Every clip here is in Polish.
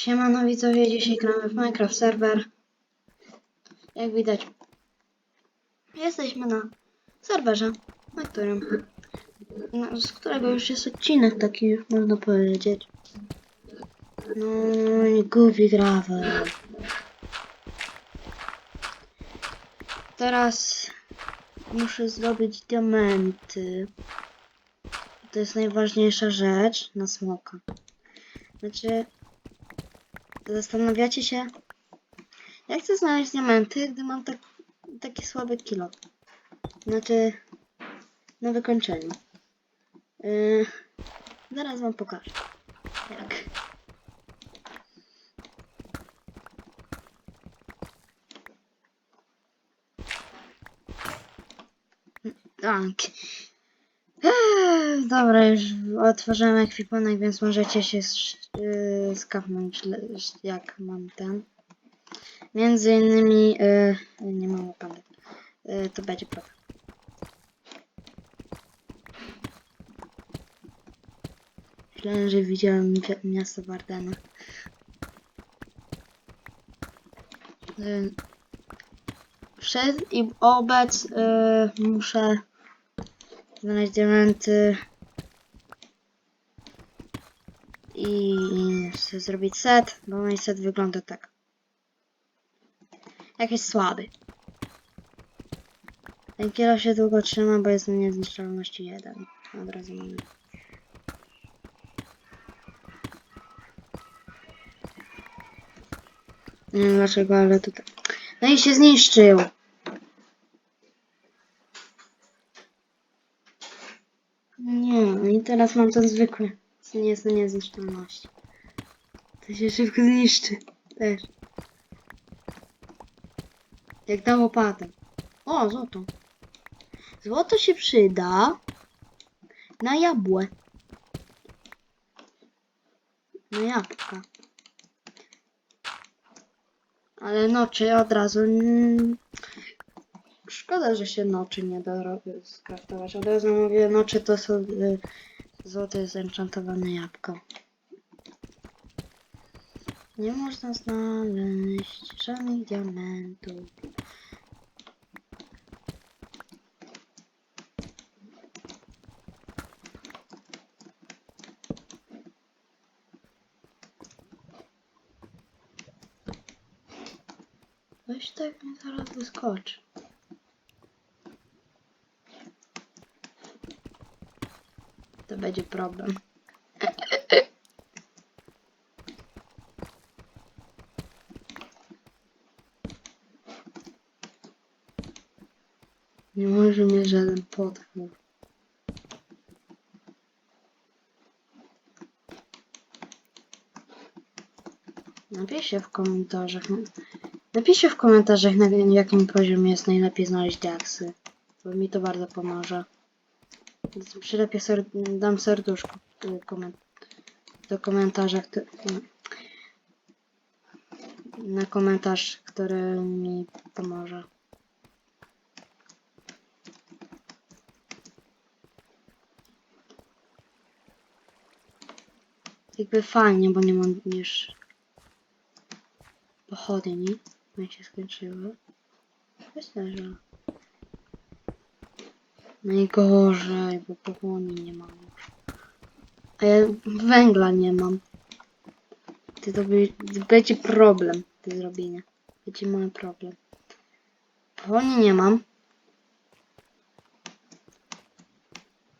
Siemano widzowie, dzisiaj gramy w Minecraft serwer. Jak widać, jesteśmy na serwerze, na którym, no, z którego już jest odcinek taki, można powiedzieć. No i głupi gravel. Teraz muszę zdobyć diamenty. To jest najważniejsza rzecz na smoka. Znaczy, Zastanawiacie się, jak chcę znaleźć diamenty, gdy mam tak, taki słaby kilo. Znaczy, na wykończeniu. Yy, zaraz wam pokażę. Jak. Tak. Eee, Dobra, już otworzyłem ekwipunek, więc możecie się le- jak mam ten. Między innymi, yy, nie mam łapanek, yy, to będzie problem. Myślałem, że widziałem mi- miasto Wardena. Yy, przed i obec yy, muszę znaleźć diamenty i chcę zrobić set, bo mój set wygląda tak. Jakiś słaby. Ten kilo się długo trzyma, bo jest na niezniszczalności 1. Od razu mamy. Nie wiem dlaczego, ale tutaj. No i się zniszczył. Nie, no i teraz mam ten zwykły. Nie jest na niezniszczalności. To się szybko zniszczy. Też. Jak ta łopata. O, złoto. Złoto się przyda na jabłę. Na jabłka. Ale noczy od razu... Szkoda, że się noczy nie da skraftować. Od razu mówię, noczy to są y, złote zenchantowane jabłko. Nie można znaleźć żadnych diamentów. Weź tak mi zaraz wyskoczy. To będzie problem. Nie może mnie żaden potwór. Napiszcie w komentarzach. Napiszcie w komentarzach na jakim poziomie jest najlepiej znaleźć diaksy. Bo mi to bardzo pomoże. Przylepię ser dam serduszko y, koment do komentarza, kto no. na komentarz, który mi pomoże. Jakby fajnie, bo nie mam już pochodni. Jak się skończyły. Myślę, że najgorzej, bo pochłoni nie mam już. A ja węgla nie mam. To by, będzie problem do zrobienia. Będzie mały problem. Pochłoni nie mam.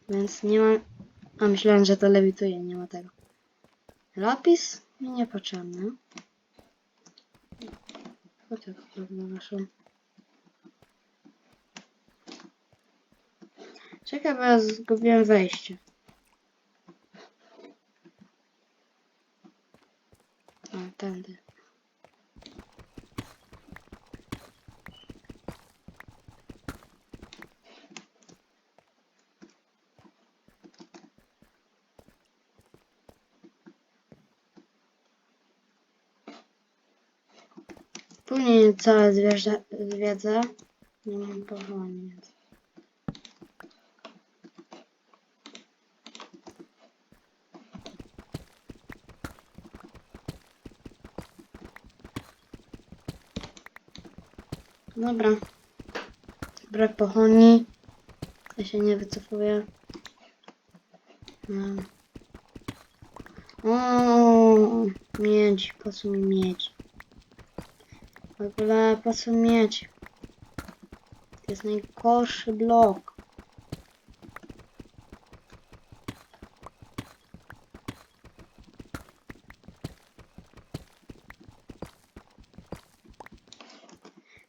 Więc nie mam... A myślałem, że to lewituje, nie ma tego. Lapis mi niepotrzebny. Co tak problem naszą? Czekaj, bo ja zgubiłem wejście. A, tędy. całe zwierzę, zwiedzę. Nie mam powołania. Dobra. Brak pochoni. Ja się nie wycofuję. No. O, miedź, po co mi miedź? W ogóle po co miedź? To jest najgorszy blok.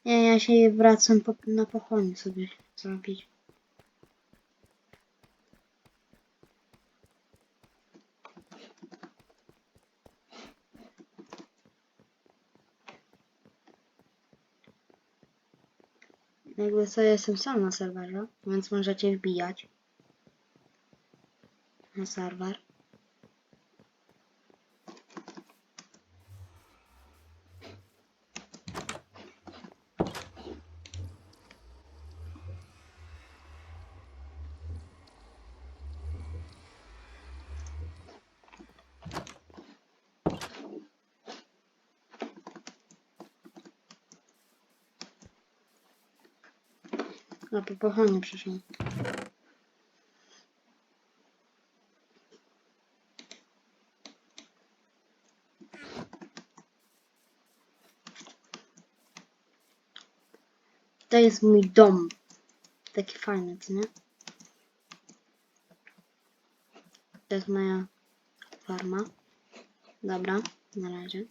Nie, ja się wracam po, na pochonie sobie zrobić. Jakby co, jestem sam na serwerze, więc możecie wbijać na serwer. A po pochonie przyszłam. To jest mój dom. Taki fajny, co nie? To jest moja farma. Dobra, na razie.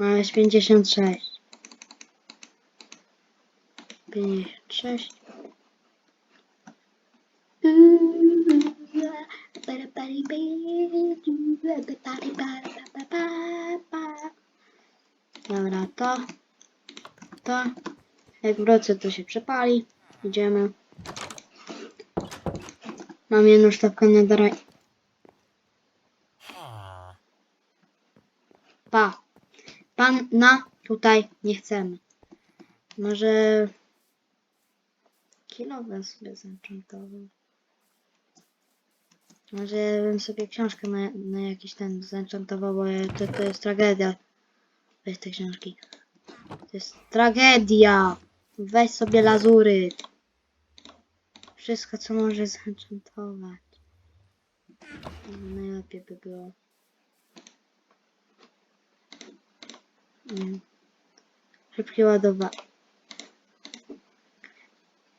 Jest 56. 56. Dobra, to. To. Jak wrócę, to się przepali. Idziemy. Mam jedną sztabkę na Pa. Pan na tutaj nie chcemy. Może kilowe sobie zenchantował. Może bym sobie książkę na, na jakiś ten zenchantował, bo to, to jest tragedia. Weź te książki. To jest tragedia. Weź sobie lazury. Wszystko co może zenchantować. Najlepiej by było. Mm. Szybkie ładowanie.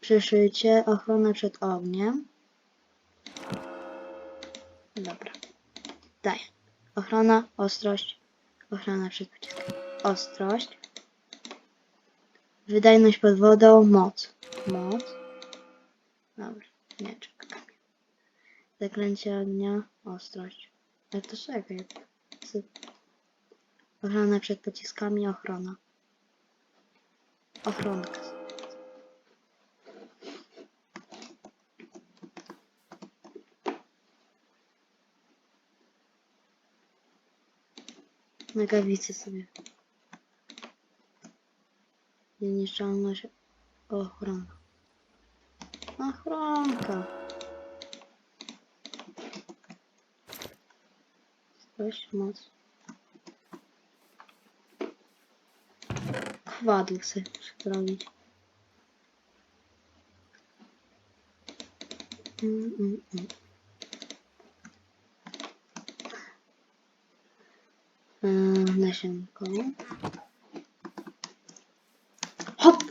Przyszycie, ochrona przed ogniem. Dobra. Daję. Ochrona, ostrość, ochrona przed pociskiem. Ostrość. Wydajność pod wodą, moc. Moc. Dobra, mieczek, kamień. Zaklęcie ognia, ostrość. Ale to czekaj. Ochrona przed pociskami, ochrona. Ochronka. Nogawice sobie. Niezniszczalność, ochrona. Ochronka. Coś, moc. Kwadl chcę zrobić. Mm, mm, mm. Yy, Nasionko. Hop!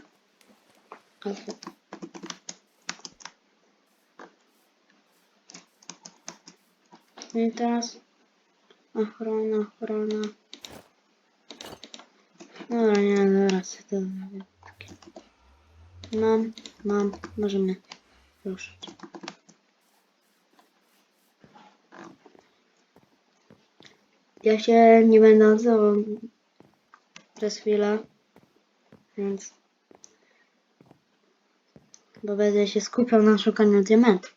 Okay. No I teraz ochrona, ochrona. Dobra, nie, zaraz to. Mam, mam, możemy ruszyć. Ja się nie będę odzywał przez chwilę, więc bo będę się skupiał na szukaniu diamentów.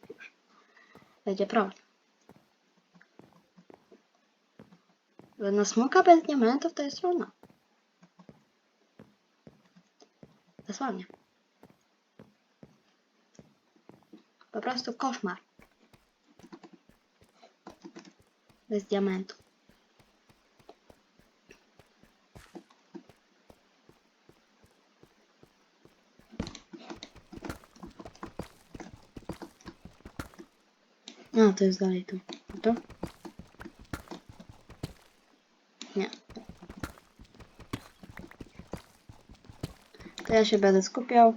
Będzie problem. Bo na smoka bez diamentów to jest trudno. przesłanie. Po prostu koszmar. Bez diamentu. A, to jest dalej tu. To? Ja się będę skupiał.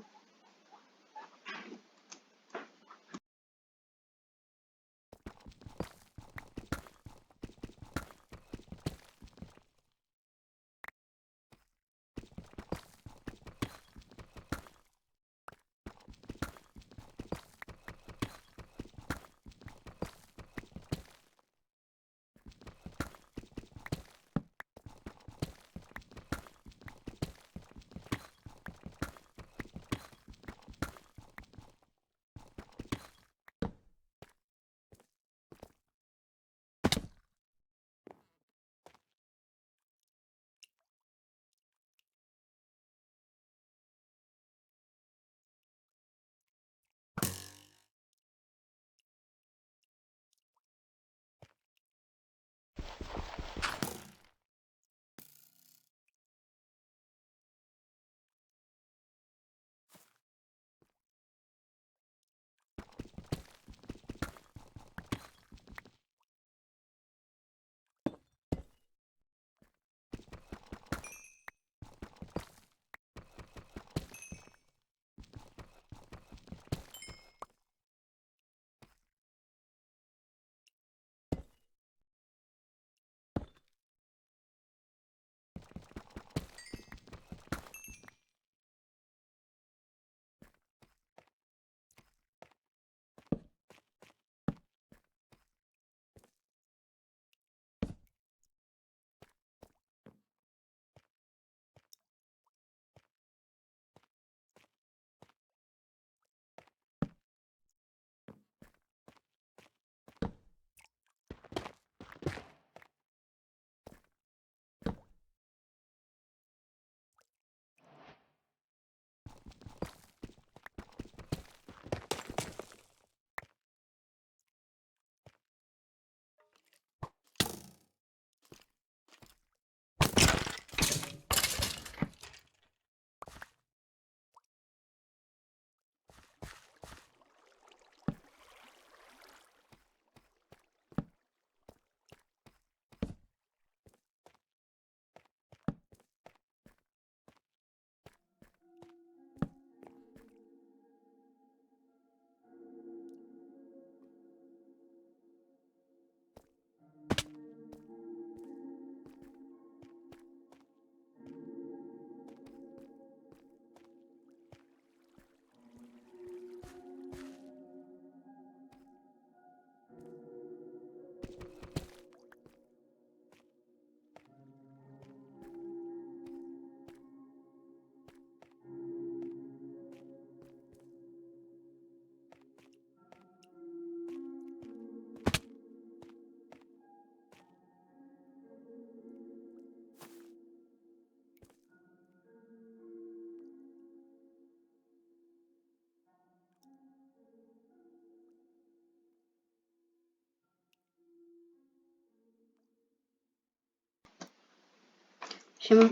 Siema.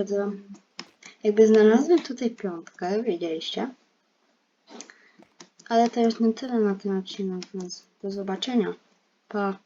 Odzywam. Jakby znalazłem tutaj piątkę, wiedzieliście. Ale to już nie tyle na ten odcinek, więc do zobaczenia. Pa.